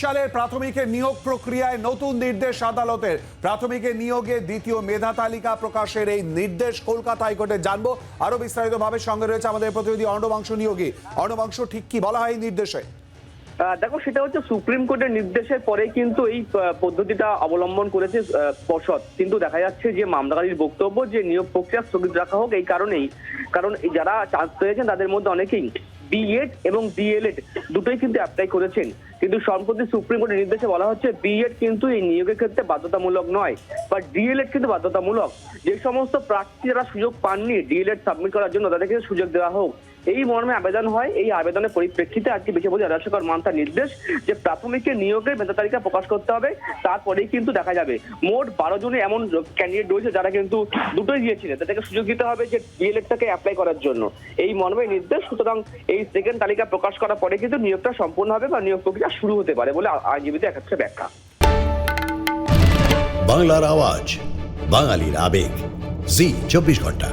সালের প্রাথমিকের নিয়োগ প্রক্রিয়ায় নতুন নির্দেশ আদালতের। প্রাথমিকের নিয়োগে দ্বিতীয় মেধা তালিকা প্রকাশের এই নির্দেশ কলকাতা হাইকোর্টে জানব। আরও বিস্তারিতভাবে সঙ্গে রয়েছে আমাদের প্রতিনিধি অর্ণবাংশ নিয়োগী। অর্ণবাংশ, ঠিক কি বলা হয় এই নির্দেশে? দেখো, সেটা হচ্ছে সুপ্রিম কোর্টের নির্দেশের পরে কিন্তু এই পদ্ধতিটা অবলম্বন করেছে পর্ষদ। কিন্তু দেখা যাচ্ছে যে মামলাকারীর বক্তব্য, যে নিয়োগ প্রক্রিয়া স্থগিত রাখা হোক, এই কারণেই। কারণ যারা চান্স পেয়েছেন, তাদের মধ্যে অনেকেই বিএড এবং ডিএলএড দুটোই কিন্তু অ্যাপ্লাই করেছেন। কিন্তু সম্প্রতি সুপ্রিম কোর্টের নির্দেশে বলা হচ্ছে বিএড কিন্তু এই নিয়োগের ক্ষেত্রে বাধ্যতামূলক নয়, বা ডিএলএড কিন্তু বাধ্যতামূলক। যে সমস্ত প্রার্থী যারা সুযোগ পাননি ডিএলএড সাবমিট করার জন্য তাদেরকে সুযোগ দেওয়া হোক। এই মর্মে আবেদন হয়, এই আবেদনের পরিপ্রেক্ষিতে আজকে বিচারপতি রাজশেখর মান্তার নির্দেশ যে প্রাথমিকের নিয়োগের মেধা তালিকা প্রকাশ করতে হবে, তারপরেই কিন্তু দেখা যাবে। মোট বারো জনে এমন ক্যান্ডিডেট রয়েছে যারা কিন্তু দুটোই দিয়েছিলেন তাদেরকে সুযোগ দিতে হবে যে ডিএলএডটাকে অ্যাপ্লাই করার জন্য। এই মর্মে নির্দেশ, সুতরাং এই সেকেন্ড তালিকা প্রকাশ করার পরে কিন্তু নিয়োগটা সম্পূর্ণ হবে বা নিয়োগ প্রক্রিয়া শুরু হতে পারে বলে আইনজীবীদের একাত্রে ব্যাখ্যা। বাংলার আওয়াজ, বাঙালির আবেগ। জি, চব্বিশ ঘণ্টা।